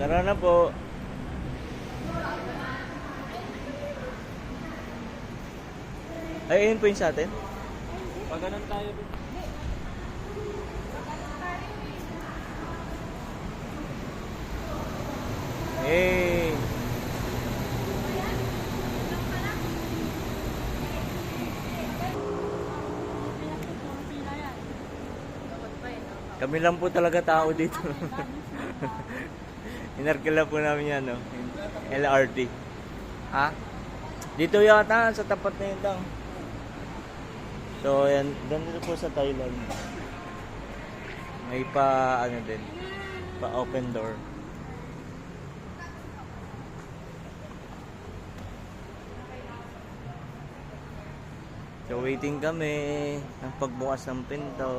Tara na po. Ay, ayun po yung sa atin. Pag ganun tayo, Hey! Kami lang po talaga tao dito. Inarkila po namin yan, no? LRT. Ha? Dito yata, sa tapat na yun lang. So, yan. Ganito po sa Thailand. May pa, ano din, pa open door. So waiting kami ng pagbukas ng pinto.